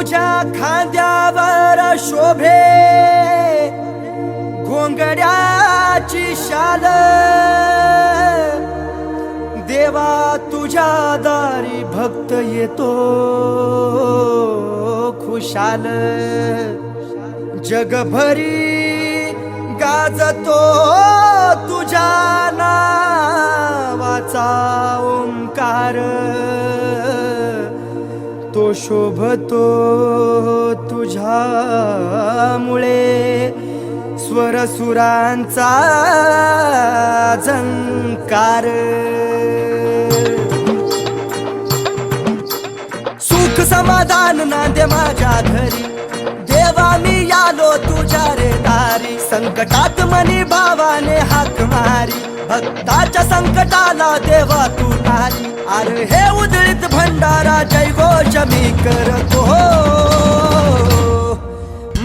तुझ्या खांद्यावर शोभे घोंगड्याची शाल. देवा तुझ्या दारी भक्त येतो खुशाल. जगभरी गाजतो तो शोभतो तुझ्यामुळे. स्वरसुरांचा झंकार. सुख समाधान नांदे माझ्या घरी. देवा मी आलो तुझ्या रे दारी. संकटात मनी भावाने हाक मारी. भक्ताच्या संकटाला देवा तू तारी अरे हे उदळीत भंडारा जय घोष मी करतो.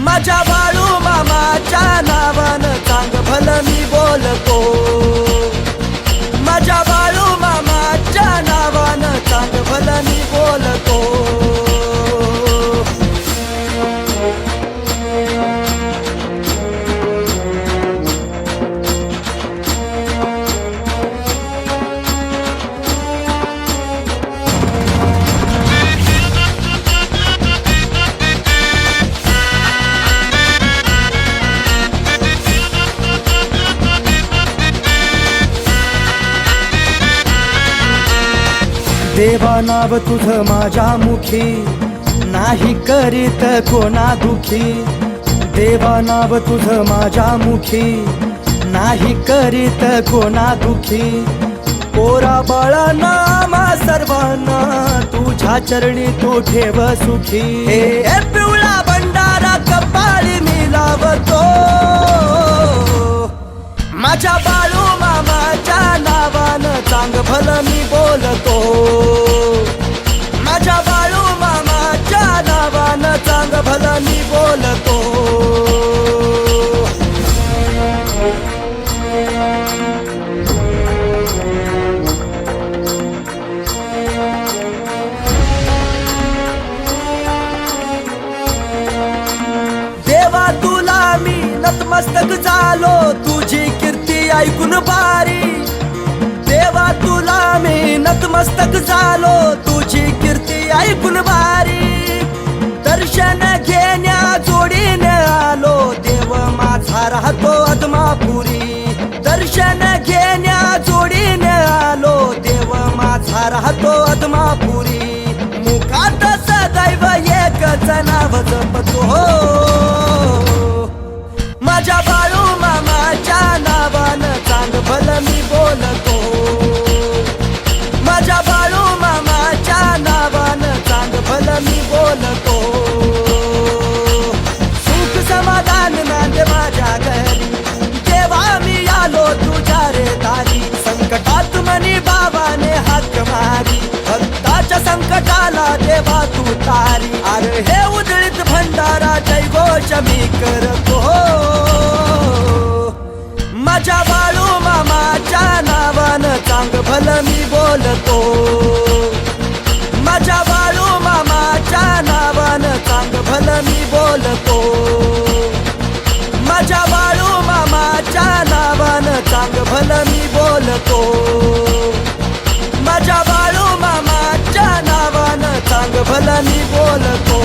माझ्या बाळू मामाच्या नावानं चांग भल मी बोलतो. देवा नाव तुझ माझ्या मुखी. नाही करीत कोणा दुखी. देवा नाव तुझ माझ्या मुखी. नाही करीत कोणा दुखी. पोरा बाळा नामा सर्वांना तुझ्या चरणी तू ठेव सुखी. हे पिवळा भंडारा कपाळी मी लावतो. माझ्या भलं मी बोलतो माझ्या बाळू मामाच्या नावानं चांग भलं मी बोलतो. देवा तुला मी नतमस्तक झालो तुझी कीर्ती ऐकून बारी देवा तुला मी नतमस्तक झालो. तुझी कीर्ती ऐकून बारी दर्शन घेण्या जोडीने आलो. देव माझा राहतो अदमापुरी दर्शन घेण्या जोडीने आलो. देव माझा राहतो अदमापुरी मुखात सदैव एकच जगाला देवा तू तारी. अरे हे उदळीत भंडारा जय घोष मी करतो. माझ्या बाळू मामाच्या नावानं चांग भल मी बोलतो. माझ्या बाळू मामाच्या नावानं चांग भल मी बोलतो. माझ्या बाळू मामाच्या नावानं चांग भल मी बोलतो. माझ्या बाळू मामाच्या